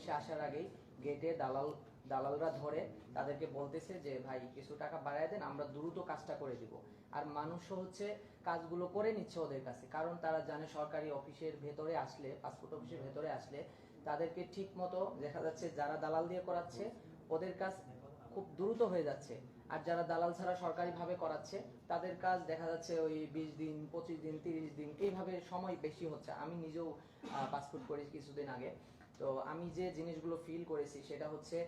অফিসে আসার আগেই গেটে দালাল, দালালরা ধরে তাদেরকে বলতেছে যে, ভাই, কিছু টাকা বাড়ায় দেন, আমরা দ্রুত কাজটা করে দিব। আর মানুষও হচ্ছে কাজগুলো করে নিচ্ছে ওদের কাছে, কারণ তারা জানে সরকারি অফিসের ভেতরে আসলে, পাসপোর্ট অফিসের ভেতরে আসলে তাদেরকে ঠিক মতো দেখা যাচ্ছে যারা দালাল দিয়ে করাচ্ছে, ওদের কাজ খুব দ্রুত হয়ে যাচ্ছে। আর যারা দালাল ছাড়া সরকারি ভাবে করাচ্ছে, তাদের কাজ দেখা যাচ্ছে ওই বিশ দিন, পঁচিশ দিন, তিরিশ দিন, এইভাবে সময় বেশি হচ্ছে। আমি নিজেও পাসপোর্ট করি কিছুদিন আগে। তো আমি যে জিনিসগুলো ফিল করেছি সেটা হচ্ছে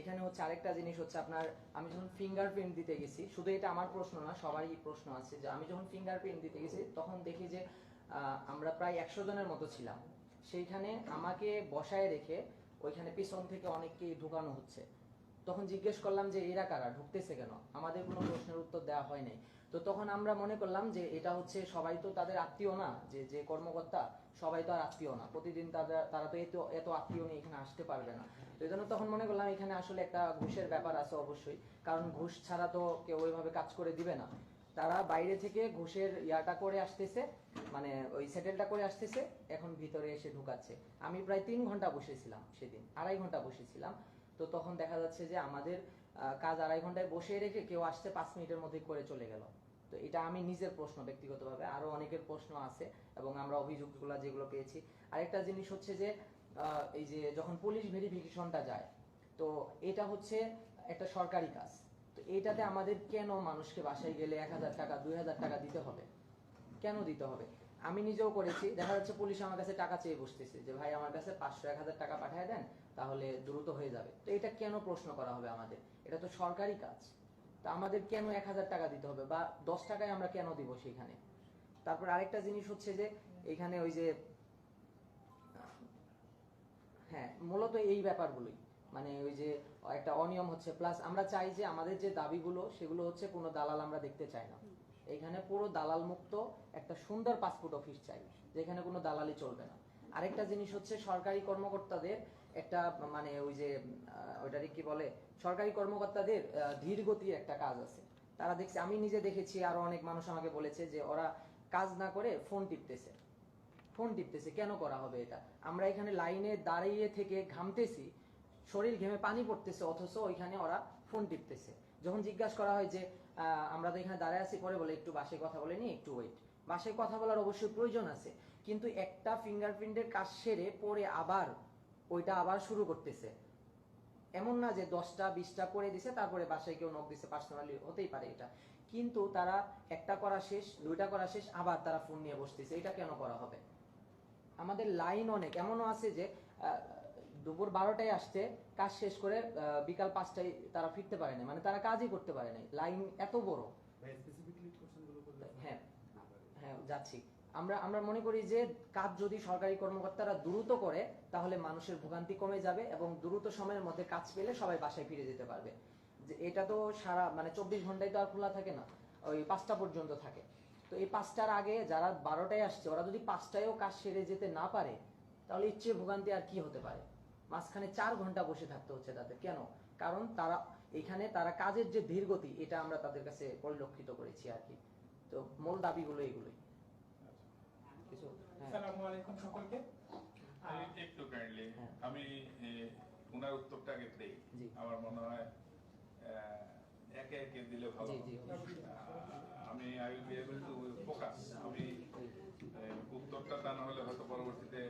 এখানে হচ্ছে আরেকটা জিনিস হচ্ছে আপনার, আমি যখন ফিঙ্গারপ্রিন্ট দিতে গেছি, শুধু এটা আমার প্রশ্ন না, সবারই প্রশ্ন আছে যে আমি যখন ফিঙ্গারপ্রিন্ট দিতে গেছি, তখন দেখি যে আমরা প্রায় একশো জনের মতো ছিলাম। সেইখানে আমাকে বসায় রেখে ওইখানে পিছন থেকে অনেককেই ঢুকানো হচ্ছে। তখন জিজ্ঞেস করলাম যে, এরা কারা? ঢুকতেছে কেন? আমাদের কোনো প্রশ্নের উত্তর দেওয়া হয় নাই। তো তখন আমরা মনে করলাম যে এটা হচ্ছে সবাই তো তাদের আত্মীয় না, যে যে কর্মকর্তা সবাই তো আর আত্মীয় না। প্রতিদিন তারা তারা তো এত এত আত্মীয় নিয়ে এখানে আসতে পারবে না। তো জন্য তখন মনে করলাম এখানে আসলে একটা ঘুষের ব্যাপার আছে অবশ্যই। কারণ ঘুষ ছাড়া তো কেউ ওইভাবে কাজ করে দিবে না। তারা বাইরে থেকে ঘুষের ইয়াটা করে আসতেছে মানে ওই সেটেলটা করে আসতেছে, এখন ভিতরে এসে ঢুকাচ্ছে। আমি প্রায় তিন ঘণ্টা বসেছিলাম সেদিন, আড়াই ঘণ্টা বসেছিলাম। তো তখন দেখা যাচ্ছে যে আমাদের কাজ আড়াই ঘন্টায় বসে রেখে কেউ আসতে পাঁচ মিনিটের মধ্যে করে চলে গেল। তো এটা আমি নিজের প্রশ্ন, ব্যক্তিগতভাবে আরও অনেকের প্রশ্ন আছে এবং আমরা অভিযোগগুলো যেগুলো পেয়েছি। আরেকটা জিনিস হচ্ছে যে এই যে যখন পুলিশ ভেরিফিকেশনটা যায়, তো এটা হচ্ছে একটা সরকারি কাজ। তো এটাতে আমাদের কেন মানুষকে বাসায় গেলে এক হাজার টাকা, দুই হাজার টাকা দিতে হবে? কেন দিতে হবে? আমি নিজেও করেছি, দেখা যাচ্ছে পুলিশ আমার কাছে টাকা চেয়ে বসতেছে যে, ভাই, আমার কাছে পাঁচশো, এক হাজার টাকা পাঠিয়ে দেন, তাহলে দ্রুত হয়ে যাবে। তো এটা কেন প্রশ্ন করা হবে আমাদের? এটা তো সরকারি কাজ। তো আমাদের কেন এক হাজার টাকা দিতে হবে? বা দশ টাকায় আমরা কেন দিব সেখানে তারপর আরেকটা জিনিস হচ্ছে যে, এখানে ওই যে হ্যাঁ মূলত এই ব্যাপারগুলোই। মানে ওই যে, একটা অনিয়ম হচ্ছে। প্লাস আমরা চাই যে আমাদের যে দাবিগুলো, সেগুলো হচ্ছে কোনো দালাল আমরা দেখতে চাই না। এখানে পুরো দালাল মুক্ত একটা সুন্দর পাসপোর্ট অফিস চাই, যেখানে কোনো দালালি চলবে না। আরেকটা জিনিস হচ্ছে সরকারি কর্মকর্তাদের একটা মানে ওই যে আহ, ওইটারে কি বলে সরকারি কর্মকর্তাদের ধীর গতির একটা কাজ আছে। তারা দেখছে আমি নিজে দেখেছি আরও অনেক মানুষ আমাকে বলেছে যে ওরা কাজ না করে ফোন টিপতেছে। ফোন টিপতেছে কেন করা হবে এটা? আমরা এখানে লাইনে দাঁড়িয়ে থেকে ঘামতেছি শরীর ঘেমে পানি পড়তেছে অথচ ওইখানে ওরা ফোন টিপতেছে। যখন জিজ্ঞাসা করা হয় যে আমরা তো এখানে দাঁড়ায় আছি পরে বলে একটু বাসে কথা বলে নি একটু ওয়েট বাসে কথা বলার অবশ্যই প্রয়োজন আছে কিন্তু একটা ফিঙ্গারপ্রিন্টের কাজ সেরে পরে আবার ওইটা আবার শুরু করতেছে। এমন না যে দশটা বিশটা করে দিছে তারপরে বাসায় কেউ নক দিছে পার্সোনালি হতেই পারে এটা। কিন্তু তারা একটা করা শেষ দুইটা করা শেষ আবার তারা ফোন নিয়ে বসতেছে এটা কেন করা হবে? আমাদের লাইন অনেক। এমনও আছে যে দুপুর বারোটায় আসতে কাজ শেষ করে বিকাল পাঁচটায় তারা ফিরতে পারে না মানে তারা কাজই করতে পারে নাই। লাইন এত বড়। হ্যাঁ হ্যাঁ যাচ্ছি। আমরা আমরা মনে করি যে কাজ যদি সরকারি কর্মকর্তারা দ্রুত করে, তাহলে মানুষের ভোগান্তি কমে যাবে এবং দ্রুত সময়ের মধ্যে কাজ পেলে সবাই বাসায় ফিরে যেতে পারবে। যে এটা তো সারা মানে চব্বিশ ঘন্টায় তো আর খোলা থাকে না, ওই পাঁচটা পর্যন্ত থাকে। তো এই পাঁচটার আগে যারা বারোটায় আসছে, ওরা যদি পাঁচটায়ও কাজ সেরে যেতে না পারে, তাহলে ইচ্ছে ভোগান্তি আর কি হতে পারে? মাঝখানে চার ঘণ্টা বসে থাকতে হচ্ছে তাদের। কেন? কারণ তারা, এখানে তারা কাজের যে ধীরগতি, এটা আমরা তাদের কাছে পরিলক্ষিত করেছি আর কি। তো মূল দাবিগুলো এগুলোই। কিছু হ্যাঁ। আসসালামু আলাইকুম সকলকে। একটু কাইন্ডলি হ্যাঁ। আমি উত্তরটা আগে দেই। আমার মনে হয় একে একে দিলে ভালো। আমি I will be able to focus আমি উত্তরটা তা না হলে হয়তো পরবর্তীতে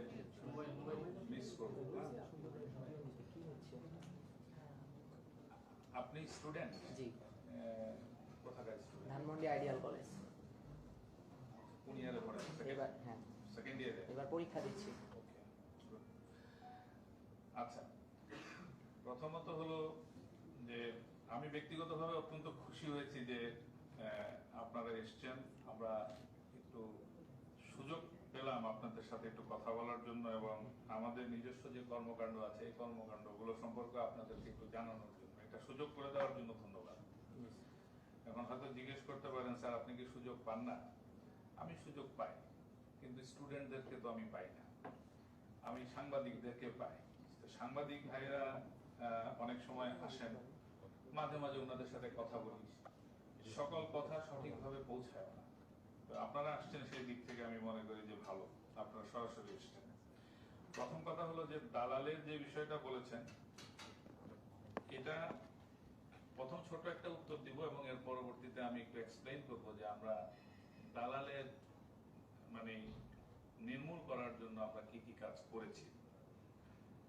মিস করব। আপনি স্টুডেন্ট জি। কোথাকার স্টুডেন্ট ধানমন্ডি আইডিয়াল কলেজ পরীক্ষা দিচ্ছি। আচ্ছা। প্রথমত হলো যে আমি ব্যক্তিগতভাবে অত্যন্ত খুশি হয়েছি যে আহ, আপনারা এসছেন। আমরা একটু সুযোগ পেলাম আপনাদের সাথে একটু কথা বলার জন্য এবং আমাদের নিজস্ব যে কর্মকাণ্ড আছে এই কর্মকাণ্ডগুলো সম্পর্কে আপনাদেরকে একটু জানানোর জন্য। এটা সুযোগ করে দেওয়ার জন্য ধন্যবাদ। এখন হয়তো জিজ্ঞেস করতে পারেন স্যার আপনি কি সুযোগ পান না? আমি সুযোগ পাই কিন্তু স্টুডেন্টদেরকে তো আমি পাই না। আমি সাংবাদিকদেরকে পাই। সাংবাদিক ভাইরা অনেক সময় আসেন। মাঝে মাঝে ওনাদের সাথে কথা বলি। সকল কথা সঠিকভাবে পৌঁছায় না। তো আপনারা আসছেন সেই দিক থেকে আমি মনে করি যে ভালো। আপনারা সরাসরি এসছেন। প্রথম কথা হলো যে দালালের যে বিষয়টা বলেছেন, এটা প্রথম ছোট একটা উত্তর দিব এবং এর পরবর্তীতে আমি একটু এক্সপ্লেন করব যে আমরা দালালের মানে নির্মূল করার জন্য আমরা কি কি কাজ করেছি?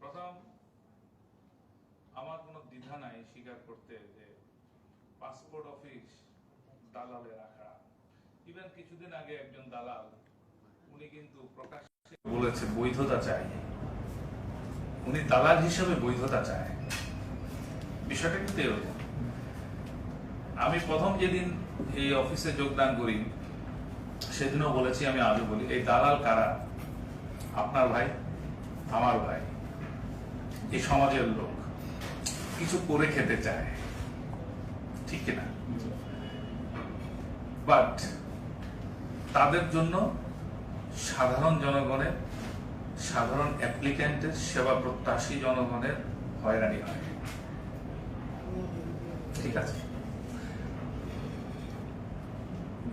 প্রথম, আমার কোনো দ্বিধা নাই স্বীকার করতে যে পাসপোর্ট অফিস দালালে রাখা। ইভেন কিছুদিন আগে একজন দালাল, উনি কিন্তু প্রকাশ্যে বলেছে, বৈধতা চাই। উনি দালাল হিসেবে বৈধতা চায়। বিষয়টা কিন্তু আমি প্রথম যেদিন এই অফিসে যোগদান করি সেদিনও বলেছি, আমি আজও বলি, এই দালাল কারা? আপনার ভাই, আমার ভাই, এই সমাজের লোক, কিছু করে খেতে চায়। ঠিক কিনা বাট তাদের জন্য সাধারণ জনগণের, সাধারণ অ্যাপ্লিক্যান্টের সেবা প্রত্যাশী জনগণের হয়রানি হয়। ঠিক আছে?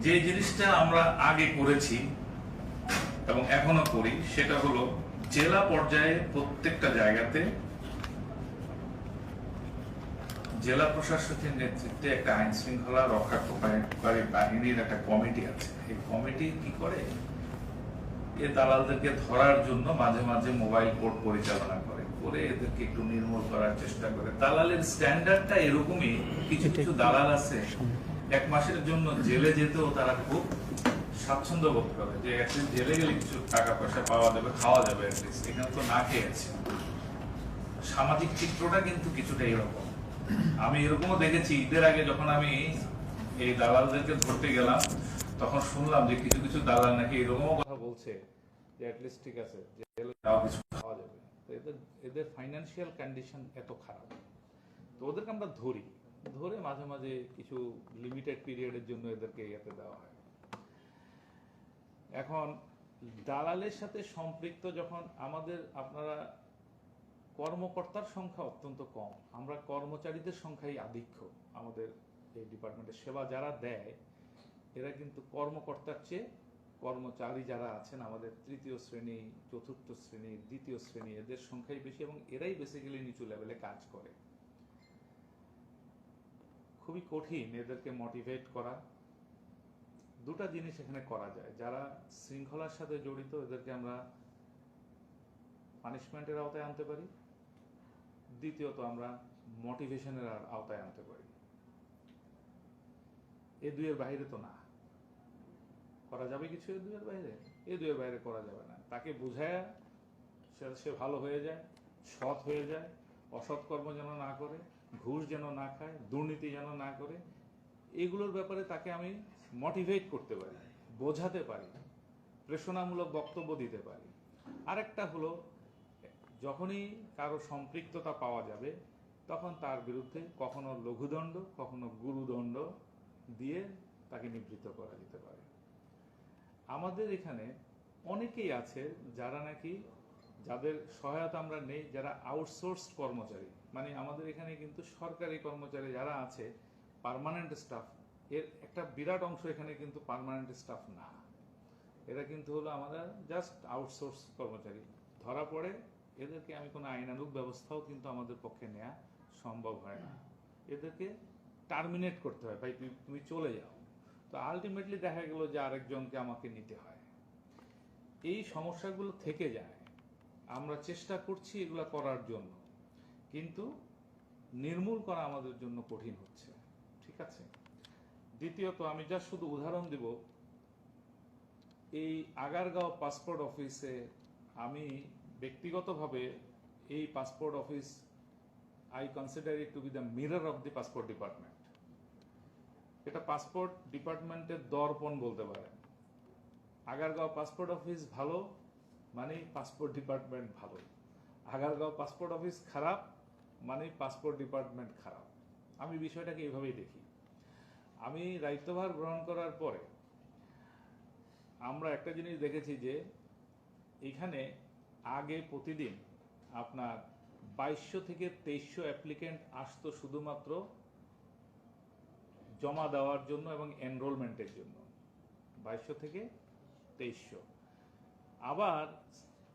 যে জিনিসটা আমরা আগে করেছি এবং এখনও করি সেটা হলো জেলা পর্যায়ে প্রত্যেকটা জায়গাতে জেলা প্রশাসকের নেতৃত্বে একটা আইন শৃঙ্খলা রক্ষাকারী বাহিনীর একটা কমিটি আছে। এই কমিটি কি করে? এ দালালদেরকে ধরার জন্য মাঝে মাঝে মোবাইল কোর্ট পরিচালনা করে করে এদেরকে একটু নির্মূল করার চেষ্টা করে। দালালের স্ট্যান্ডার্ডটা এরকমই কিছু কিছু দালাল আছে এক মাসের জন্য জেলে যেতেও তারা খুব স্বাচ্ছন্দ্য বোধ করে যে অ্যাটলিস্ট জেলে গেলে কিছু টাকা পয়সা পাওয়া যাবে, খাওয়া যাবে অ্যাটলিস্ট এখানে তো না খেয়ে আছে। সামাজিক চিত্রটা কিন্তু কিছুটা এরকম। আমি এরকমও দেখেছি, ঈদের আগে যখন আমি এই দালালদেরকে ধরতে গেলাম, তখন শুনলাম যে কিছু কিছু দালাল নাকি এরকমও কথা বলছে যে অ্যাটলিস্ট ঠিক আছে, জেলে কিছু খাওয়া যাবে। তো এদের এদের ফাইন্যান্সিয়াল কন্ডিশন এত খারাপ। তো ওদেরকে আমরা ধরি। ধরে মাঝে মাঝে কিছু লিমিটেড পিরিয়ডের জন্য এদেরকে ইয়েতে দেওয়া হয়। এখন দালালের সাথে সম্পৃক্ত যখন আমাদের আপনারা কর্মকর্তার সংখ্যা অত্যন্ত কম, আমরা কর্মচারীদের সংখ্যাই আধিক্য আমাদের এই ডিপার্টমেন্টের সেবা যারা দেয়, এরা কিন্তু কর্মকর্তার চেয়ে কর্মচারী যারা আছেন আমাদের তৃতীয় শ্রেণি, চতুর্থ শ্রেণি, দ্বিতীয় শ্রেণি, এদের সংখ্যাই বেশি এবং এরাই বেসিক্যালি নিচু লেভেলে কাজ করে। খুবই কঠিন এদেরকে মোটিভেট করা। দুটা জিনিস এখানে করা যায়। যারা শৃঙ্খলার সাথে জড়িত, এদেরকে আমরা পানিশমেন্টের আওতায় আনতে পারি। দ্বিতীয়ত, আমরা মোটিভেশনের আওতায় আনতে পারি। এ দুইয়ের বাইরে তো না। করা যাবে কিছু এ দুইয়ের বাইরে? এ দুইয়ের বাইরে করা যাবে না। তাকে বুঝায় সে ভালো হয়ে যায়, সৎ হয়ে যায়, অসৎ কর্ম যেন না করে। ঘুষ যেন না খায়, দুর্নীতি যেন না করে, এগুলোর ব্যাপারে তাকে আমি মোটিভেট করতে পারি, বোঝাতে পারি প্রেষণামূলক বক্তব্য দিতে পারি। আরেকটা হলো, যখনই কারও সম্পৃক্ততা পাওয়া যাবে, তখন তার বিরুদ্ধে কখনো লঘুদণ্ড, কখনো গুরুদণ্ড দিয়ে তাকে নিবৃত্ত করা যেতে পারে। আমাদের এখানে অনেকেই আছে যারা নাকি যাদের সহায়তা আমরা নেই, যারা আউটসোর্স কর্মচারী মানে আমাদের এখানে কিন্তু সরকারি কর্মচারী যারা আছে পার্মানেন্ট স্টাফ এর একটা বিরাট অংশ এখানে কিন্তু পার্মানেন্ট স্টাফ না। এরা কিন্তু হলো আমাদের জাস্ট আউটসোর্স কর্মচারী। ধরা পড়ে, এদেরকে আমি কোনো আইনানুগ ব্যবস্থাও কিন্তু আমাদের পক্ষে নেওয়া সম্ভব হয় না। এদেরকে টার্মিনেট করতে হয়, ভাই, তুমি চলে যাও। তো আলটিমেটলি দেখা গেল যে আরেকজনকে আমাকে নিতে হয়। এই সমস্যাগুলো থেকে যায়। আমরা চেষ্টা করছি এগুলো করার জন্য। কিন্তু নির্মূল করা আমাদের জন্য কঠিন হচ্ছে। ঠিক আছে? দ্বিতীয়ত, আমি যা শুধু উদাহরণ দিব। এই আগারগাঁও পাসপোর্ট অফিসে আমি ব্যক্তিগতভাবে এই passport office I consider it to be the mirror of the passport department এটা পাসপোর্ট ডিপার্টমেন্টের দর্পণ বলতে পারেন। আগারগাঁও পাসপোর্ট অফিস ভালো মানে পাসপোর্ট ডিপার্টমেন্ট ভালো। আগারগাঁও পাসপোর্ট অফিস খারাপ মানে পাসপোর্ট ডিপার্টমেন্ট খারাপ। আমি বিষয়টাকে এইভাবেই দেখি। আমি দায়িত্বভার গ্রহণ করার পরে আমরা একটা জিনিস দেখেছি যে, এখানে আগে প্রতিদিন আপনার বাইশশো থেকে তেইশশো অ্যাপ্লিকেন্ট আসতো শুধুমাত্র জমা দেওয়ার জন্য এবং এনরোলমেন্টের জন্য। বাইশশো থেকে তেইশশো। আবার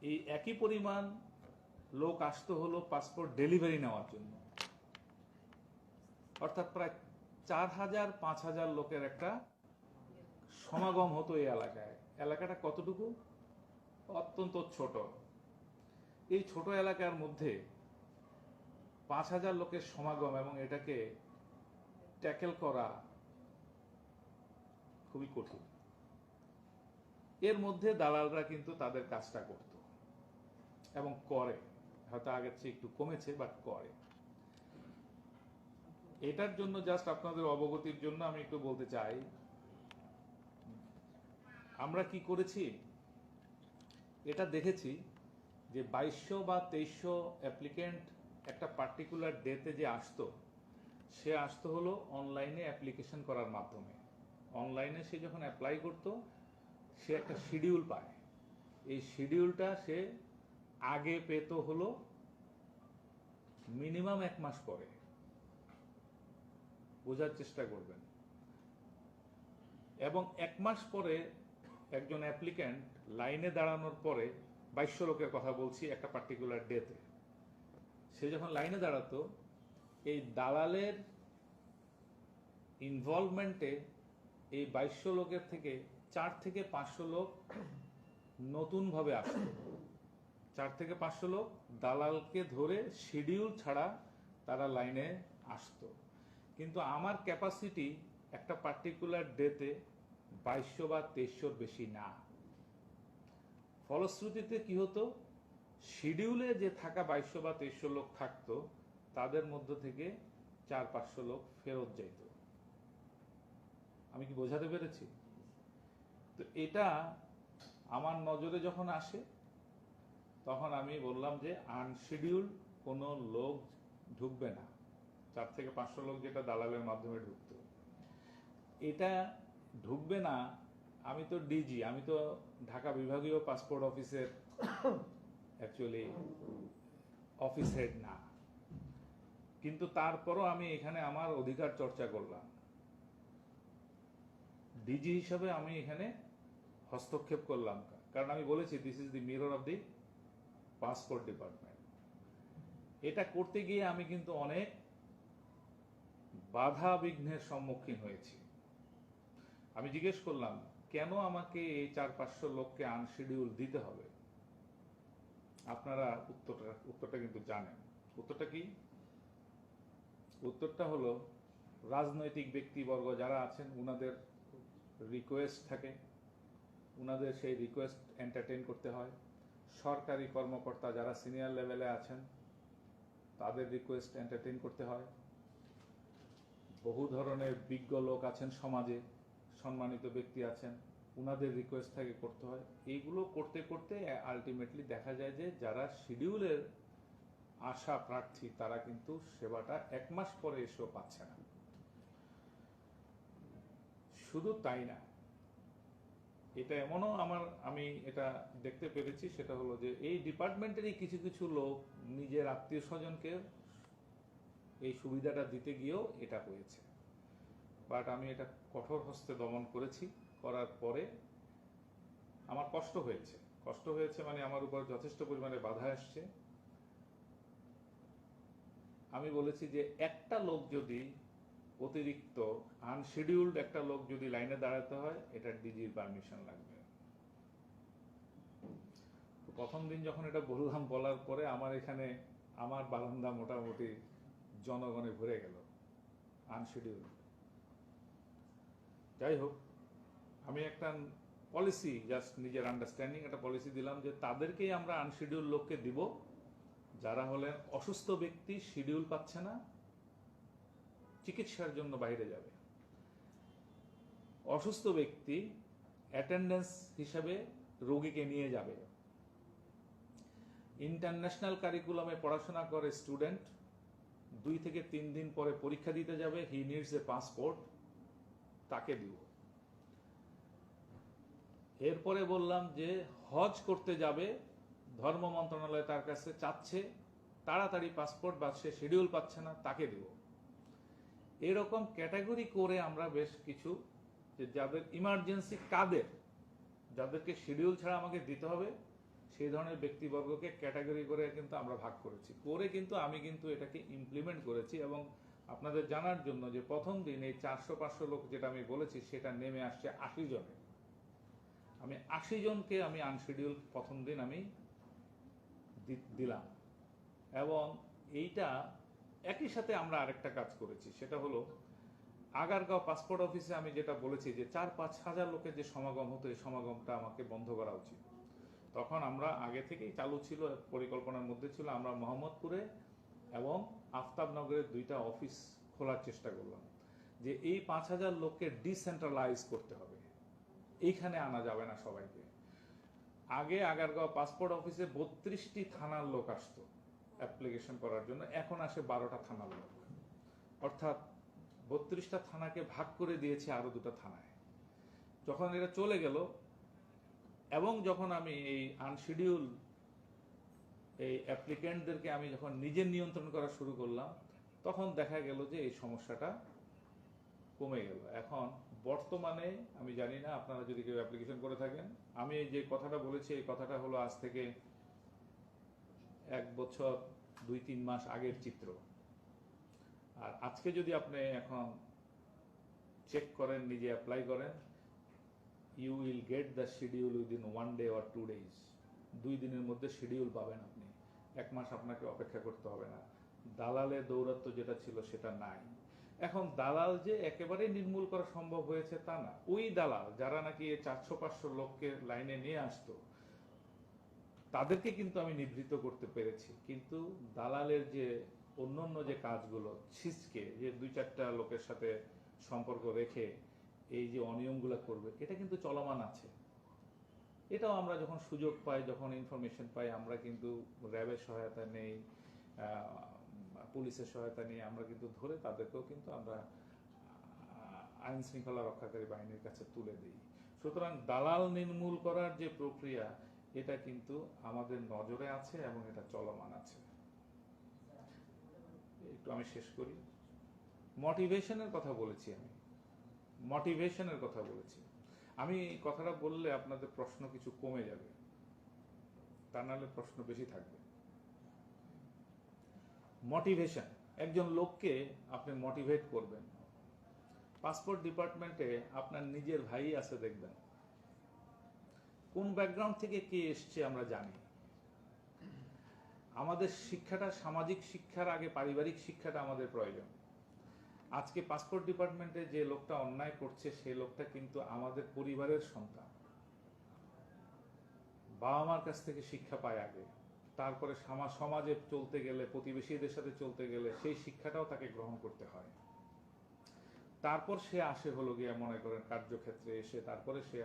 এই একই পরিমাণ লোক আসতো হলো পাসপোর্ট ডেলিভারি নেওয়ার জন্য। অর্থাৎ প্রায় চার হাজার, পাঁচ হাজার লোকের একটা সমাগম হতো এই এলাকায়। এলাকাটা কতটুকু? অত্যন্ত ছোট। এই ছোট এলাকার মধ্যে পাঁচ হাজার লোকের সমাগম এবং এটাকে ট্যাকেল করা খুবই কঠিন। এর মধ্যে দালালরা কিন্তু তাদের কাজটা করত। এবং করে। হয়তো আগের চেয়ে একটু কমেছে বাট করে। এটার জন্য জাস্ট আপনাদের অবগতির জন্য আমি একটু বলতে চাই, আমরা কি করেছি? এটা দেখেছি যে বাইশশো বা তেইশশো অ্যাপ্লিকেন্ট একটা পার্টিকুলার ডেতে যে আসতো, সে আসতো হলো অনলাইনে অ্যাপ্লিকেশন করার মাধ্যমে। অনলাইনে সে যখন অ্যাপ্লাই করতো সে একটা শিডিউল পায়। এই শিডিউলটা সে আগে পেত হলো মিনিমাম এক মাস পরে। বোঝার চেষ্টা করবেন। এবং এক মাস পরে একজন অ্যাপ্লিক্যান্ট লাইনে দাঁড়ানোর পরে বাইশশো লোকের কথা বলছি একটা পার্টিকুলার ডেতে। সে যখন লাইনে দাঁড়াতো, এই দালালের ইনভলভমেন্টে এই বাইশশো লোকের থেকে চার থেকে পাঁচশো লোক নতুনভাবে আসতো চার থেকে পাঁচশো লোক দালালকে ধরে শিডিউল ছাড়া তারা লাইনে আসতো। কিন্তু আমার ক্যাপাসিটি একটা পার্টিকুলার ডেতে বাইশশো বা তেইশশোর বেশি না। ফলশ্রুতিতে কি হতো? শিডিউলে যে থাকা বাইশশো বা তেইশশো লোক থাকতো, তাদের মধ্য থেকে চার পাঁচশো লোক ফেরত যাইত। আমি কি বোঝাতে পেরেছি? তো এটা আমার নজরে যখন আসে, তখন আমি বললাম যে আনশিডিউল কোনো লোক ঢুকবে না। চার থেকে পাঁচশো লোক যেটা দালালের মাধ্যমে ঢুকতো। এটা ঢুকবে না, আমি তো ডিজি আমি তো ঢাকা বিভাগীয় পাসপোর্ট অফিসের অ্যাকচুয়ালি অফিস হেড না। কিন্তু তারপরও আমি এখানে আমার অধিকার চর্চা করলাম। ডিজি হিসাবে আমি এখানে হস্তক্ষেপ করলাম কারণ আমি বলেছি this is the mirror of the passport department এটা করতে গিয়ে আমি কিন্তু অনেক বাধা বিঘ্নের সম্মুখীন হয়েছি। আমি জিজ্ঞেস করলাম, কেন আমাকে এই চার পাঁচশো লোককে আনশিডিউল দিতে হবে? আপনারা উত্তরটা উত্তরটা কিন্তু জানেন। উত্তরটা কি? উত্তরটা হলো, রাজনৈতিক ব্যক্তিবর্গ যারা আছেন, উনাদের রিকোয়েস্ট থাকে। উনাদের সেই রিকোয়েস্ট এন্টারটেইন করতে হয়। সরকারি কর্মকর্তা যারা সিনিয়র লেভেলে আছেন, তাদের রিকোয়েস্ট এন্টারটেইন করতে হয়। বহু ধরনের বিজ্ঞ লোক আছেন সমাজে, সম্মানিত ব্যক্তি আছেন, উনাদের রিকোয়েস্ট থাকে করতে হয়। এইগুলো করতে করতে আলটিমেটলি দেখা যায় যে যারা শিডিউলের আশা প্রার্থী, তারা কিন্তু সেবাটা এক মাস পরে এসেও পাচ্ছে না। শুধু তাই না এটা এমনও আমার, আমি এটা দেখতে পেরেছি, সেটা হলো যে এই ডিপার্টমেন্টেরই কিছু কিছু লোক নিজের আত্মীয় স্বজনকে এই সুবিধাটা দিতে গিয়েও এটা হয়েছে। বাট আমি এটা কঠোর হস্তে দমন করেছি, করার পরে আমার কষ্ট হয়েছে। কষ্ট হয়েছে মানে আমার উপর যথেষ্ট পরিমাণে বাধা আসছে আমি বলেছি যে একটা লোক যদি অতিরিক্ত আনশিডিউলড একটা লোক যদি লাইনে দাঁড়াতে হয় এটা ডিজির পারমিশন লাগবে। প্রথম দিন যখন এটা বললাম, বলার পরে আমার এখানে আমার বারান্দা মোটামুটি জনগণে ভরে গেল আনশিডিউল যাই হোক, আমি একটা পলিসি জাস্ট নিজের আন্ডারস্ট্যান্ডিং একটা পলিসি দিলাম যে তাদেরকেই আমরা আনশিডিউল লোককে দিব, যারা হলেন অসুস্থ ব্যক্তি শিডিউল পাচ্ছে না চিকিৎসার জন্য বাইরে যাবে। অসুস্থ ব্যক্তি অ্যাটেন্ডেন্স হিসাবে রোগীকে নিয়ে যাবে। ইন্টারন্যাশনাল কারিকুলামে পড়াশোনা করে স্টুডেন্ট দুই থেকে তিন দিন পরে পরীক্ষা দিতে যাবে হি নিডস এ পাসপোর্ট তাকে দিব। এরপরে বললাম যে, হজ করতে যাবে, ধর্ম মন্ত্রণালয় তার কাছে চাচ্ছে, তাড়াতাড়ি পাসপোর্ট বা সে শিডিউল পাচ্ছে না, তাকে দিব। এরকম ক্যাটাগরি করে আমরা বেশ কিছু যে যাদের ইমার্জেন্সি কাদের, যাদেরকে শিডিউল ছাড়া আমাকে দিতে হবে, সেই ধরনের ব্যক্তিবর্গকে ক্যাটাগরি করে কিন্তু আমরা ভাগ করেছি। করে কিন্তু আমি কিন্তু এটাকে ইমপ্লিমেন্ট করেছি এবং আপনাদের জানার জন্য যে প্রথম দিন এই চারশো পাঁচশো লোক যেটা আমি বলেছি, সেটা নেমে আসছে আশি জনে। আমি আশি জনকে আমি আনশিডিউল প্রথম দিন আমি দিলাম। এবং এইটা একই সাথে আমরা আরেকটা কাজ করেছি, সেটা হলো আগারগাঁও পাসপোর্ট অফিসে আমি যেটা বলেছি যে চার পাঁচ হাজার লোকের যে সমাগম হতো, এই সমাগমটা আমাকে বন্ধ করা উচিত। তখন আমরা আগে থেকেই চালু ছিল পরিকল্পনার মধ্যে ছিল, আমরা মোহাম্মদপুরে এবং আফতাবনগরের দুইটা অফিস খোলার চেষ্টা করলাম যে এই পাঁচ হাজার লোককে ডিসেন্ট্রালাইজ করতে হবে। এইখানে আনা যাবে না সবাইকে। আগে আগারগাঁও পাসপোর্ট অফিসে বত্রিশটি থানার লোক আসতো। অ্যাপ্লিকেশন করার জন্য এখন আসে বারোটা থানার লোক অর্থাৎ বত্রিশটা থানাকে ভাগ করে দিয়েছে আরও দুটো থানায়। যখন এটা চলে গেল এবং যখন আমি এই আনশিডিউল এই অ্যাপ্লিকেন্টদেরকে আমি যখন নিজে নিয়ন্ত্রণ করা শুরু করলাম, তখন দেখা গেল যে এই সমস্যাটা কমে গেল। এখন বর্তমানে আমি জানি না, আপনারা যদি কেউ অ্যাপ্লিকেশন করে থাকেন, আমি যে কথাটা বলেছি, এই কথাটা হলো আজ থেকে এক বছর, দুই, তিন মাস আগের চিত্র। আর আজকে যদি আপনি এখন চেক করেন, নিজে অ্যাপ্লাই করেন you will get the schedule within one day or two days দুই দিনের মধ্যে শিডিউল পাবেন আপনি। এক মাস আপনাকে অপেক্ষা করতে হবে না। দালালে দৌরাত্ম যেটা ছিল সেটা নাই। এখন দালাল যে একেবারেই নির্মূল করা সম্ভব হয়েছে তা না। ওই দালাল যারা নাকি চারশো, পাঁচশো লোককে লাইনে নিয়ে আসতো তাদেরকে কিন্তু আমি নিবৃত্ত করতে পেরেছি। কিন্তু দালালের যে অন্যান্য যে কাজগুলো ছিচকে যে দুই চারটা লোকের সাথে সম্পর্ক রেখে এই যে অনিয়মগুলো করবে, এটা কিন্তু চলমান আছে। এটাও আমরা যখন সুযোগ পাই, যখন ইনফরমেশন পাই, আমরা কিন্তু র্যাবের সহায়তা নেই পুলিশের সহায়তা নিয়ে আমরা কিন্তু ধরে তাদেরকেও কিন্তু আমরা আইন শৃঙ্খলা রক্ষাকারী বাহিনীর কাছে তুলে দিই। সুতরাং দালাল নির্মূল করার যে প্রক্রিয়া এটা কিন্তু আমাদের নজরে আছে এবং এটা চলমান আছে। একটু আমি শেষ করি। মোটিভেশনের কথা বলেছি আমি। মোটিভেশনের কথা বলেছি। আমি কথাটা বললে আপনাদের প্রশ্ন কিছু কমে যাবে। তা নাহলে প্রশ্ন বেশি থাকবে। মোটিভেশন একজন লোককে আপনি মোটিভেট করবেন। পাসপোর্ট ডিপার্টমেন্টে আপনার নিজের ভাই আছে দেখবেন। কোন ব্যাকগ্রাউন্ড থেকে কে এসছে আমরা জানি আমাদের শিক্ষাটা সামাজিক শিক্ষার আগে পারিবারিক শিক্ষাটা আমাদের প্রয়োজন। আজকে পাসপোর্ট ডিপার্টমেন্টে যে লোকটা অন্যায় করছে সেই লোকটা কিন্তু আমাদের পরিবারের সন্তান। বাবা মার কাছ থেকে শিক্ষা পায় আগে। তারপরে সামা- সমাজে চলতে গেলে, প্রতিবেশীদের সাথে চলতে গেলে সেই শিক্ষাটাও তাকে গ্রহণ করতে হয়। তারপর সে আসে হলো গিয়ে মনে করেন কার্যক্ষেত্রে এসে, তারপরে সে